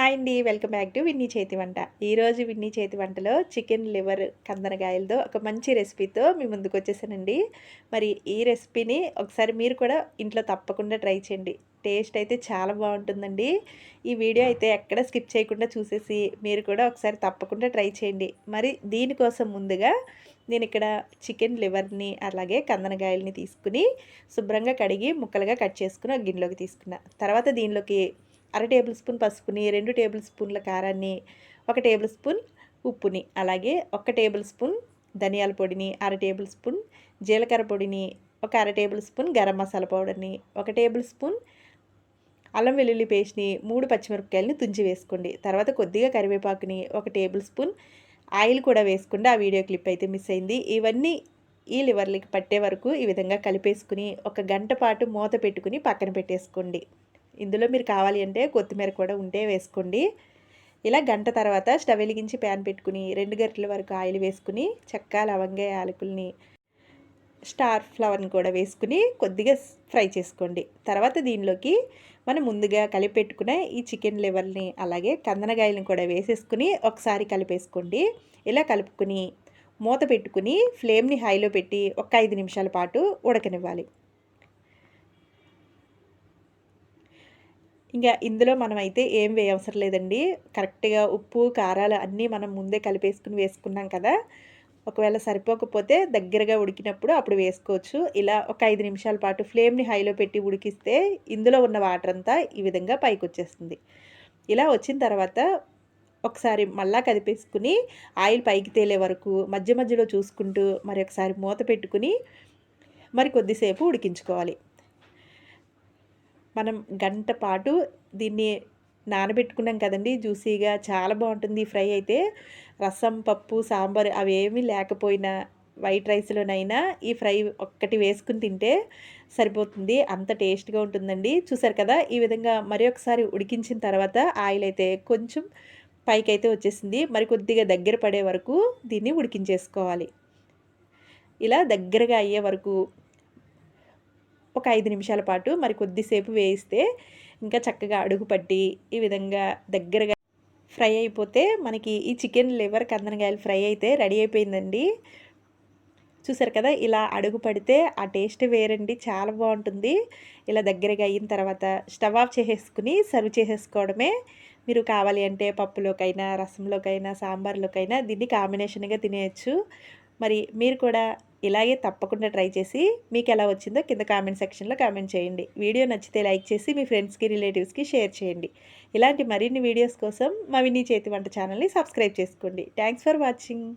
Hi అండి welcome back to Winnie చేతి వంట. ఈరోజు విన్నీ చేతి వంటలో చికెన్ లివర్ కందనకాయలతో ఒక మంచి రెసిపీతో మీ ముందుకు వచ్చేసానండి. మరి ఈ రెసిపీని ఒకసారి మీరు కూడా ఇంట్లో తప్పకుండా ట్రై చేయండి. టేస్ట్ అయితే చాలా బాగుంటుందండి. ఈ వీడియో అయితే ఎక్కడ స్కిప్ చేయకుండా చూసేసి మీరు కూడా ఒకసారి తప్పకుండా ట్రై చేయండి. మరి దీనికోసం ముందుగా నేను ఇక్కడ చికెన్ లివర్ని అలాగే కందనకాయల్ని తీసుకుని శుభ్రంగా కడిగి ముక్కలుగా కట్ చేసుకుని ఒక గిన్నెలోకి తీసుకున్నా. తర్వాత దీనిలోకి అర టేబుల్ స్పూన్ పసుపుని రెండు టేబుల్ స్పూన్ల కారాన్ని ఒక టేబుల్ స్పూన్ ఉప్పుని అలాగే ఒక టేబుల్ స్పూన్ ధనియాల పొడిని అర టేబుల్ స్పూన్ జీలకర్ర పొడిని ఒక అర టేబుల్ స్పూన్ గరం మసాలా పౌడర్ని ఒక టేబుల్ స్పూన్ అల్లం వెల్లుల్లి పేస్ట్ని మూడు పచ్చిమిరపకాయలని తుంచి వేసుకోండి. తర్వాత కొద్దిగా కరివేపాకుని ఒక టేబుల్ స్పూన్ ఆయిల్ కూడా వేసుకోండి ఆ వీడియో క్లిప్ అయితే మిస్ అయింది. ఇవన్నీ ఈ లివర్లకి పట్టే వరకు ఈ విధంగా కలిపేసుకుని ఒక గంట పాటు మూత పెట్టుకుని పక్కన పెట్టేసుకోండి. ఇందులో మీరు కావాలి అంటే కొత్తిమీర కూడా ఉంటే వేసుకోండి. ఇలా గంట తర్వాత స్టవ్ వెలిగించి ప్యాన్ పెట్టుకుని రెండు గంటల వరకు ఆయిల్ వేసుకుని చెక్క లవంగ యాలకుల్ని స్టార్ ఫ్లవర్ని కూడా వేసుకుని కొద్దిగా ఫ్రై చేసుకోండి. తర్వాత దీనిలోకి మనం ముందుగా కలిపెట్టుకున్న ఈ చికెన్ లివర్ని అలాగే కందనగాయలను కూడా వేసేసుకుని ఒకసారి కలిపేసుకోండి. ఇలా కలుపుకుని మూత పెట్టుకుని ఫ్లేమ్ని హైలో పెట్టి ఒక ఐదు నిమిషాల పాటు ఉడకనివ్వాలి. ఇంకా ఇందులో మనం అయితే ఏం వేయవసరం లేదండి. కరెక్ట్గా ఉప్పు కారాలు అన్నీ మనం ముందే కలిపేసుకుని వేసుకున్నాం కదా. ఒకవేళ సరిపోకపోతే దగ్గరగా ఉడికినప్పుడు అప్పుడు వేసుకోవచ్చు. ఇలా ఒక ఐదు నిమిషాల పాటు ఫ్లేమ్ని హైలో పెట్టి ఉడికిస్తే ఇందులో ఉన్న వాటర్ అంతా ఈ విధంగా పైకి వచ్చేస్తుంది ఇలా వచ్చిన తర్వాత ఒకసారి మళ్ళా కదిపేసుకుని ఆయిల్ పైకి తేలే వరకు మధ్య మధ్యలో చూసుకుంటూ మరి ఒకసారి మూత పెట్టుకుని మరి కొద్దిసేపు ఉడికించుకోవాలి. మనం గంట పాటు దీన్ని నానబెట్టుకున్నాం కదండి జ్యూసీగా. చాలా బాగుంటుంది ఫ్రై అయితే. రసం పప్పు సాంబార్ అవి ఏమీ లేకపోయినా వైట్ రైస్లోనైనా ఈ ఫ్రై ఒక్కటి వేసుకుని తింటే సరిపోతుంది. అంత టేస్ట్గా ఉంటుందండి. చూసారు కదా ఈ విధంగా మరి ఒకసారి ఉడికించిన తర్వాత ఆయిల్ అయితే కొంచెం పైకి అయితే వచ్చేసింది. మరి కొద్దిగా దగ్గర పడే వరకు దీన్ని ఉడికించేసుకోవాలి. ఇలా దగ్గరగా అయ్యే వరకు ఒక ఐదు నిమిషాల పాటు మరి కొద్దిసేపు వేయిస్తే ఇంకా చక్కగా అడుగు పట్టి ఈ విధంగా దగ్గరగా ఫ్రై అయిపోతే మనకి ఈ చికెన్ లివర్ కందనకాయలు ఫ్రై అయితే రెడీ అయిపోయిందండి. చూసారు కదా ఇలా అడుగు పడితే ఆ టేస్ట్ వేరండి చాలా బాగుంటుంది. ఇలా దగ్గరగా అయిన తర్వాత స్టవ్ ఆఫ్ చేసేసుకుని సర్వ్ చేసేసుకోవడమే. మీరు కావాలి అంటే పప్పులోకైనా రసంలోకైనా సాంబార్లోకైనా దీన్ని కాంబినేషన్గా తినేయచ్చు. మరి మీరు కూడా ఇలాగే తప్పకుండా ట్రై చేసి మీకు ఎలా వచ్చిందో కింద కామెంట్ సెక్షన్లో కామెంట్ చేయండి. వీడియో నచ్చితే లైక్ చేసి మీ ఫ్రెండ్స్కి రిలేటివ్స్కి షేర్ చేయండి. ఇలాంటి మరిన్ని వీడియోస్ కోసం మా విన్నీ చేతి వంట ఛానల్ని సబ్స్క్రైబ్ చేసుకోండి. Thanks for watching.